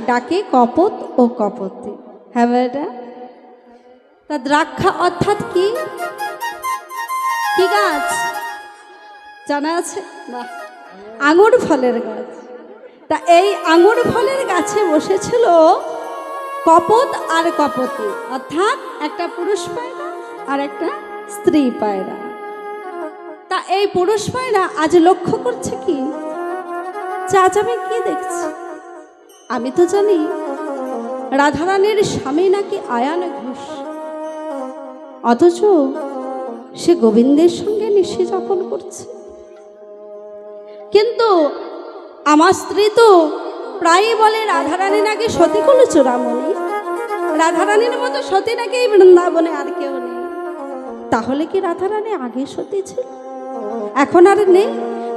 ডাকে কপত ও কপতি। হ্যাঁ বেটা? তা দ্রাক্ষা অর্থাৎ কি? কি গাছ? জানা আছে? বাহ। আঙুর ফলের গাছ। তা এই আঙুর ফলের গাছে বসেছিল কপত আর কপতি। অর্থাৎ একটা পুরুষ পায়রা আর একটা স্ত্রী পায়রা। তা এই পুরুষ পায়রা আজ লক্ষ্য করছে কি? আমি কি দেখছি? আমি তো জানি রাধারানীর স্বামী নাকি আয়ান ঘোষ। অথচ সে গোবিন্দের সঙ্গে নিশি যাপন করছে। কিন্তু আমার স্ত্রী তো প্রায়ই বলে, রাধারানী নাকি সতীকুল চূড়ামণি রাধারানীর মতো সতী নাকি এই বৃন্দাবনে আর কেউ নেই? তাহলে কি রাধারানী আগে সতী ছিল? এখন আর নেই?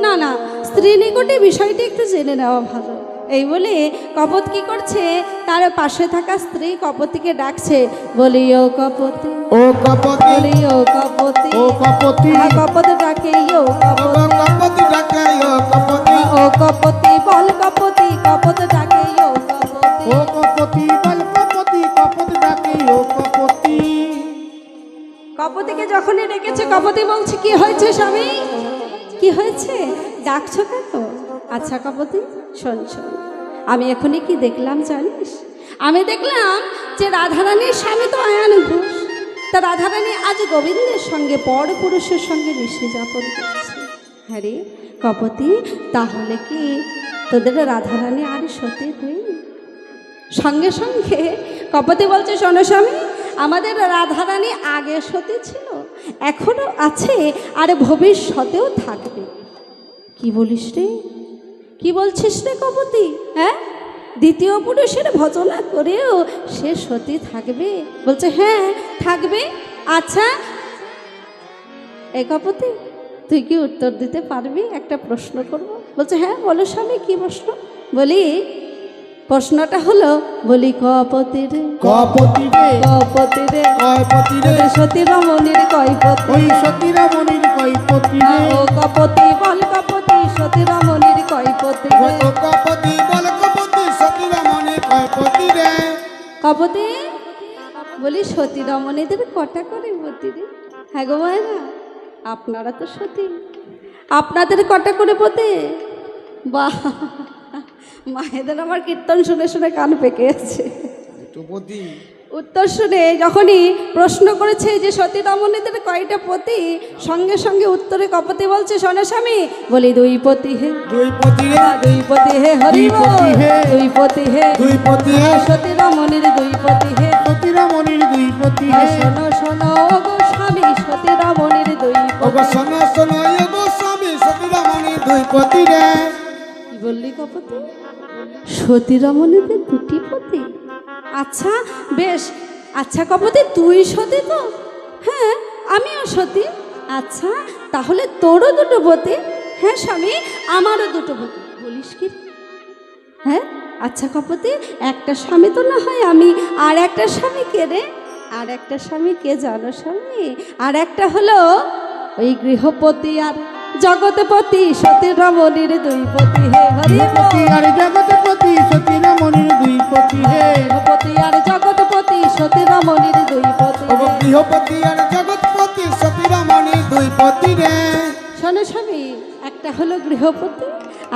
না না, স্ত্রী নিকটে বিষয়টি একটু জেনে নেওয়া ভালো। এই বলে কপত কি করছে? তার পাশে থাকা স্ত্রী কপতিকে ডাকছে বলি ও কপতি। ও কপতি। বলি ও কপতি। ও কপতি কপত। ডাকে ও কপতি ডাকে ও কপতি। ও কপতি বল কপতি কপত ডাকে ও কপতি। ও কপতি বল কপতি কপতি ডাকে ও কপতি। কপতিকে যখনই ডেকেছে কপতি বলছে কি হয়েছে স্বামী? কি হয়েছে? ডাকছো কেন? আচ্ছা কপতি, শোন শোন। আমি এখনই কি দেখলাম জানিস? আমি দেখলাম যে রাধারানীর স্বামী তো আয়ান ঘোষ। তা রাধারানী আজ গোবিন্দের সঙ্গে, পর পুরুষের সঙ্গে নিশে যাপন করছে। হ্যাঁ রে কপতি, তাহলে কি তোদের রাধারানী আর সতী হয়নি সঙ্গে সঙ্গে কপতি বলছে, শোনো স্বামী, আমাদের রাধারানী আগে সতী ছিল, এখনও আছে আর ভবিষ্যতেও থাকবে। কি বলিস রে? কি বলছিস রে কপতি? হ্যাঁ? দ্বিতীয় পুরুষের ভজনা করেও সে সতী থাকবে? বলছে হ্যাঁ থাকবে। আচ্ছা এই কপতি তুই কি উত্তর দিতে পারবি? একটা প্রশ্ন করব। বলছে হ্যাঁ বলো স্বামী কি প্রশ্ন? বলি প্রশ্নটা হলো বলি কপতি রে। কপতি রে। কপতি রে। কয়পতি রে। সতী রমণীর কয়পতি। ওই সতীরা মনির কয়পতি ও কপতি বল কপতি? বলি সতী রমণীদের কটা করে পতি রে? হ্যাঁ গো মায়েরা, আপনারা তো সতী। আপনাদের কটা করে পোতে? বা মায়েদের আমার কীর্তন শুনে শুনে কান পেকে আছে উত্তর শুনে যখনই প্রশ্ন করেছে যে সতী রমণীদের কয়টা পতি? সঙ্গে সঙ্গে উত্তরে কপতি বলছে স্বামী। বলি দুই পতি হে। দুই পতি রে দুই পতি হে হরি দুই পতি হে। দুই পতি হে। দুই পতি হে। সতী রমণীর দুই পতি হে। সতীরা মনির দুই পতি হে। শোনো শোনো গো স্বামী সতী রমণীর দুই পতি শোনো শোনো গো স্বামী সতীরা মনির দুই পতি রে কি বললি কপতি? সতী রমণীদের দুটি পতি? আচ্ছা বেশ। আচ্ছা কপতি, তুই সতী তো? হ্যাঁ আমিও সতী। আচ্ছা তাহলে তোরও দুটো পতি হ্যাঁ স্বামী, আমারও দুটো পতি বলিস কি? হ্যাঁ আচ্ছা কপতি, একটা স্বামী তো না হয় আমি, আর একটা স্বামী কে রে? আর একটা স্বামী কে জানো স্বামী? আর একটা হলো ওই গৃহপতি আর জগতপতি সতী রমণীর দুই পতি হে হরি পতি আর জগৎপতি সতীরা মনির দুই পতি হে। গৃহপতি আর জগতপতি সতী রমণীর দুই পতি। গৃহপতি আর জগৎপতি সতীরা মনির দুই পতি রে। শোনো স্বামী একটা হলো গৃহপতি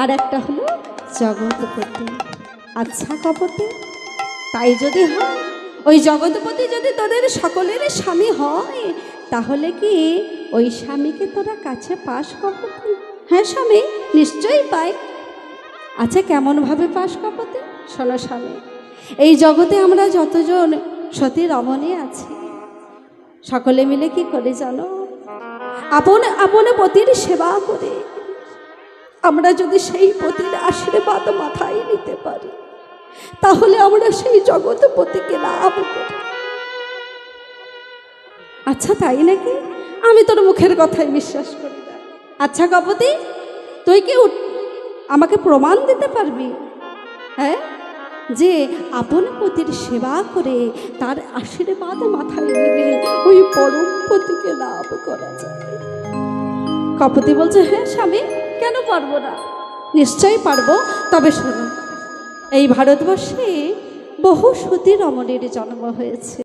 আর একটা হলো জগৎপতি। আচ্ছা কপতি তাই যদি হয় ওই জগৎপতি যদি তোদের সকলের স্বামী হয় তাহলে কি ওই স্বামীকে তোরা কাছে পাস কপতি হ্যাঁ স্বামী, নিশ্চয়ই পাই। আচ্ছা কেমনভাবে পাস কপতি শোনো স্বামী, এই জগতে আমরা যতজন সতী রমণী আছি, সকলে মিলে কি করে জানো? আপন আপন পতির সেবা করে। আমরা যদি সেই পতির আশীর্বাদ মাথায় নিতে পারি, তাহলে আমরা সেই জগৎপতিকে লাভ করি। আচ্ছা তাই নাকি? আমি তোর মুখের কথাই বিশ্বাস করি না। আচ্ছা কপতি তুই কি আমাকে প্রমাণ দিতে পারবি? হ্যাঁ? যে আপন পতির সেবা করে তার আশীর্বাদ মাথায় নিলে ওই পরম পতিকে লাভ করা যায়। কপতি বলছে হ্যাঁ স্বামী, কেন পারব না? নিশ্চয়ই পারব, তবে শোনো, এই ভারতবর্ষে বহু সতী রমণীর জন্ম হয়েছে।